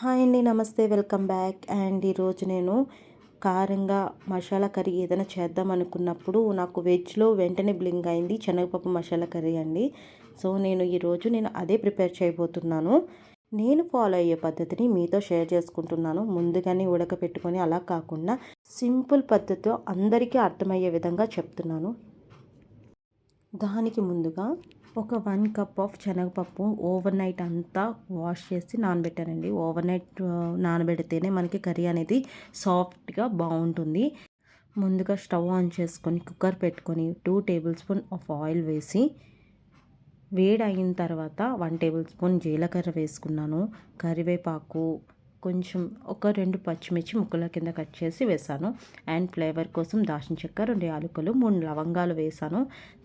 Hi అండి నమస్తే welcome back. And ఈరోజు నేను కారంగా మసాలా కర్రీ ఏదైనా చేద్దాం అనుకున్నప్పుడు నాకు వెజ్లో వెంటనే బ్లింగ్ అయింది శనగపప్పు మసాలా కర్రీ అండి. సో నేను ఈరోజు నేను అదే ప్రిపేర్ చేయబోతున్నాను. నేను ఫాలో అయ్యే పద్ధతిని మీతో షేర్ చేసుకుంటున్నాను. ముందుగానే ఉడకపెట్టుకొని అలా కాకుండా సింపుల్ పద్ధతితో అందరికీ అర్థమయ్యే విధంగా చెప్తున్నాను. దానికి ముందుగా ఒక వన్ కప్ ఆఫ్ శనగపప్పు ఓవర్ నైట్ అంతా వాష్ చేసి నానబెట్టానండి. ఓవర్ నైట్ నానబెడితేనే మనకి కర్రీ అనేది సాఫ్ట్గా బాగుంటుంది. ముందుగా స్టవ్ ఆన్ చేసుకొని కుక్కర్ పెట్టుకొని two tablespoon of oil వేసి వేడి అయిన తర్వాత వన్ టేబుల్ స్పూన్ జీలకర్ర వేసుకున్నాను. కరివేపాకు కొంచెం ఒక రెండు పచ్చిమిర్చి ముక్కల కింద కట్ చేసి వేసాను. అండ్ ఫ్లేవర్ కోసం దాచిన చెక్క రెండు యాలకులు మూడు లవంగాలు వేసాను.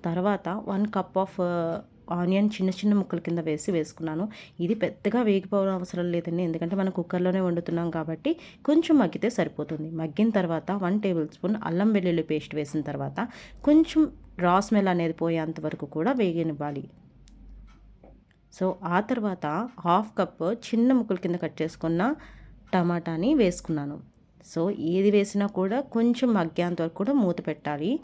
తర్వాత వన్ కప్ ఆఫ్ ఆనియన్ చిన్న చిన్న ముక్కల కింద వేసి వేసుకున్నాను. ఇది పెద్దగా వేగిపోవడం అవసరం లేదండి. ఎందుకంటే మనం కుక్కర్లోనే వండుతున్నాం కాబట్టి కొంచెం మగ్గితే సరిపోతుంది. మగ్గిన తర్వాత వన్ టేబుల్ స్పూన్ అల్లం వెల్లుల్లి పేస్ట్ వేసిన తర్వాత కొంచెం రా స్మెల్ అనేది పోయేంత వరకు కూడా వేగనివ్వాలి. సో ఆ తర్వాత హాఫ్ కప్ చిన్న ముక్కల కింద కట్ చేసుకున్న టమాటాని వేసుకున్నాను. సో ఏది వేసినా కూడా కొంచెం మగ్గేంత వరకు కూడా మూత పెట్టాలి.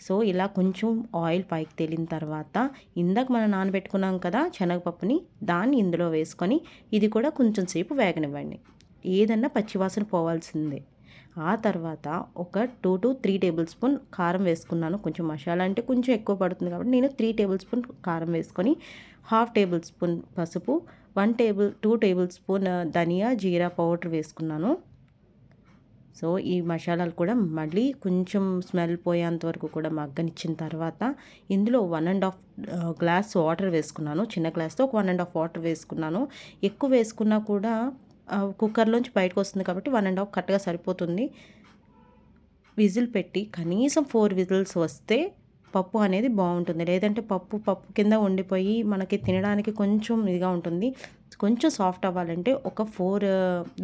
సో ఇలా కొంచెం ఆయిల్ పైకి తేలిన తర్వాత ఇందాక మనం నానబెట్టుకున్నాం కదా శనగపప్పుని దాన్ని ఇందులో వేసుకొని ఇది కూడా కొంచెం సేపు వేగనివ్వండి. ఏదన్నా పచ్చివాసన పోవాల్సిందే. ఆ తర్వాత ఒక two to three tablespoon కారం వేసుకున్నాను. కొంచెం మసాలా అంటే కొంచెం ఎక్కువ పడుతుంది కాబట్టి నేను త్రీ టేబుల్ స్పూన్ కారం వేసుకొని హాఫ్ టేబుల్ స్పూన్ పసుపు one table two tablespoon ధనియా జీరా పౌడర్ వేసుకున్నాను. సో ఈ మసాలాలు కూడా మళ్ళీ కొంచెం స్మెల్ పోయేంత వరకు కూడా మగ్గనిచ్చిన తర్వాత ఇందులో one and half glass water వేసుకున్నాను. చిన్న గ్లాస్తో ఒక వన్ అండ్ హాఫ్ వాటర్ వేసుకున్నాను. ఎక్కువ వేసుకున్నా కూడా కుక్కర్లోంచి బయటకు వస్తుంది కాబట్టి వన్ అండ్ హాఫ్ కరెక్ట్గా సరిపోతుంది. విజిల్ పెట్టి కనీసం ఫోర్ విజిల్స్ వస్తే పప్పు అనేది బాగుంటుంది. లేదంటే పప్పు పప్పు కింద ఉండిపోయి మనకి తినడానికి కొంచెం ఇదిగా ఉంటుంది. కొంచెం సాఫ్ట్ అవ్వాలంటే ఒక ఫోర్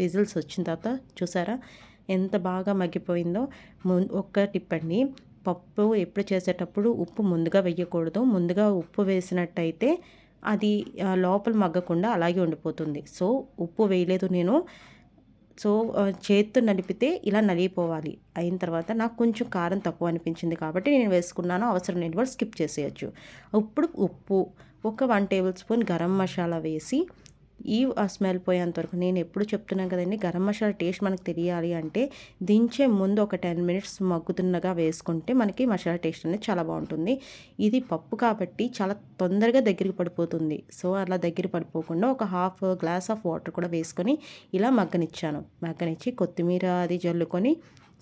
విజిల్స్ వచ్చిన తర్వాత చూసారా ఎంత బాగా మగ్గిపోయిందో. ఒక్క టిప్ అండి. పప్పు ఎప్పుడు చేసేటప్పుడు ఉప్పు ముందుగా వేయకూడదు. ముందుగా ఉప్పు వేసినట్టయితే అది లోపల మగ్గకుండా అలాగే ఉండిపోతుంది. సో ఉప్పు వేయలేదు నేను. సో చేత్తో నలిపితే ఇలా నలిగిపోవాలి. అయిన తర్వాత నాకు కొంచెం కారం తక్కువ అనిపించింది కాబట్టి నేను వేసుకున్నాను అవసరం లేని వాళ్ళు స్కిప్ చేసేయచ్చు. ఇప్పుడు ఉప్పు ఒక one tablespoon garam masala వేసి ఈ స్మెల్ పోయేంత వరకు నేను ఎప్పుడు చెప్తున్నాను కదండి గరం మసాలా టేస్ట్ మనకు తెలియాలి అంటే దించే ముందు ఒక టెన్ మినిట్స్ మగ్గుతున్నగా వేసుకుంటే మనకి మసాలా టేస్ట్ అనేది చాలా బాగుంటుంది. ఇది పప్పు కాబట్టి చాలా తొందరగా దగ్గరికి పడిపోతుంది. సో అలా దగ్గర పడిపోకుండా ఒక హాఫ్ గ్లాస్ ఆఫ్ వాటర్ కూడా వేసుకొని ఇలా మగ్గనిచ్చాను. మగ్గనిచ్చి కొత్తిమీర అది జల్లుకొని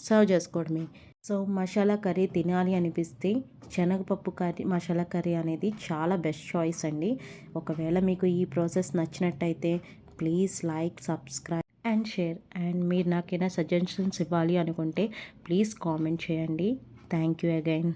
సర్వ్ చేసుకోవడమే. సో మసాలా కర్రీ తినాలి అనిపిస్తే శనగపప్పు కర్రీ మసాలా కర్రీ అనేది చాలా బెస్ట్ చాయిస్ అండి. ఒకవేళ మీకు ఈ ప్రాసెస్ నచ్చినట్టయితే please like subscribe and share and మీరు నాకైనా సజెషన్స్ ఇవ్వాలి అనుకుంటే ప్లీజ్ కామెంట్ చేయండి. Thank you again